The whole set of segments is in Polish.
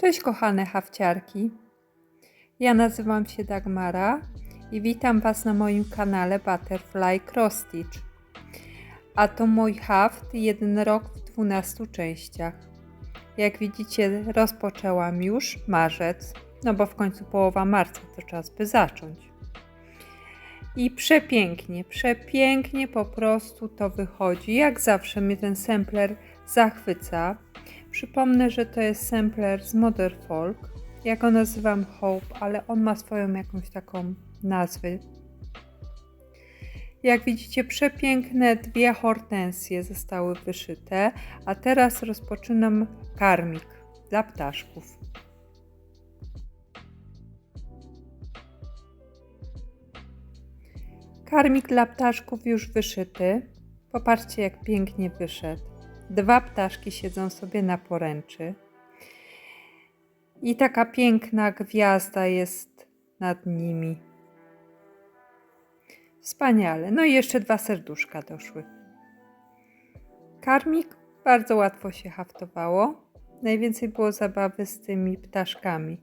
Cześć kochane hawciarki. Ja nazywam się Dagmara i witam Was na moim kanale Butterfly Cross Stitch. A to mój haft jeden rok w 12 częściach. Jak widzicie rozpoczęłam już marzec, no bo w końcu połowa marca to czas by zacząć. I przepięknie, przepięknie po prostu to wychodzi. Jak zawsze mnie ten sampler zachwyca. Przypomnę, że to jest sampler z Modern Folk. Ja go nazywam Hope, ale on ma swoją jakąś taką nazwę. Jak widzicie, przepiękne dwie hortensje zostały wyszyte, a teraz rozpoczynam karmik dla ptaszków. Karmik dla ptaszków już wyszyty. Popatrzcie, jak pięknie wyszedł. Dwa ptaszki siedzą sobie na poręczy. I taka piękna gwiazda jest nad nimi. Wspaniale. No i jeszcze dwa serduszka doszły. Karmik bardzo łatwo się haftowało. Najwięcej było zabawy z tymi ptaszkami.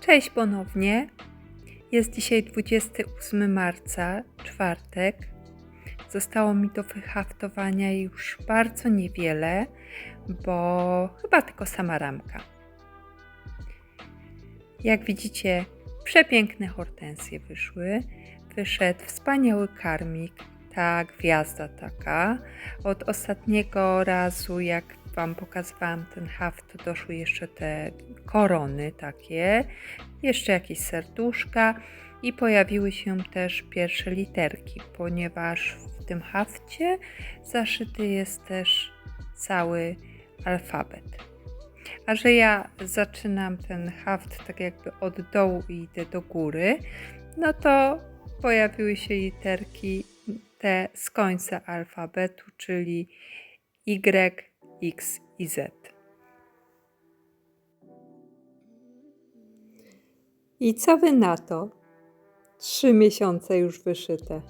Cześć ponownie. Jest dzisiaj 28 marca, czwartek. Zostało mi do wyhaftowania już bardzo niewiele, bo chyba tylko sama ramka. Jak widzicie, przepiękne hortensje wyszły. Wyszedł wspaniały karmik, ta gwiazda taka. Od ostatniego razu, jak Wam pokazywałam ten haft, to doszły jeszcze te korony takie, jeszcze jakieś serduszka i pojawiły się też pierwsze literki, ponieważ w tym hafcie zaszyty jest też cały alfabet. A że ja zaczynam ten haft tak jakby od dołu i idę do góry, no to pojawiły się literki te z końca alfabetu, czyli Y, X i Z. I co wy na to? Trzy miesiące już wyszyte.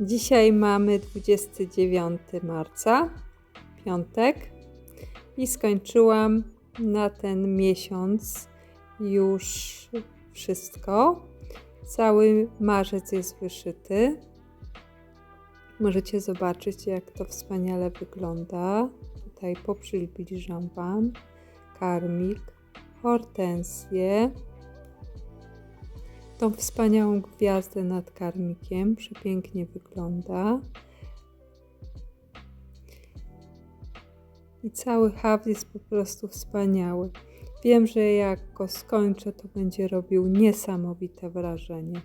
Dzisiaj mamy 29 marca, piątek, i skończyłam na ten miesiąc już wszystko. Cały marzec jest wyszyty. Możecie zobaczyć, jak to wspaniale wygląda. Tutaj poprzybliżam Wam karmik, hortensję, tą wspaniałą gwiazdę nad karmikiem. Przepięknie wygląda. I cały haft jest po prostu wspaniały. Wiem, że jak go skończę, to będzie robił niesamowite wrażenie.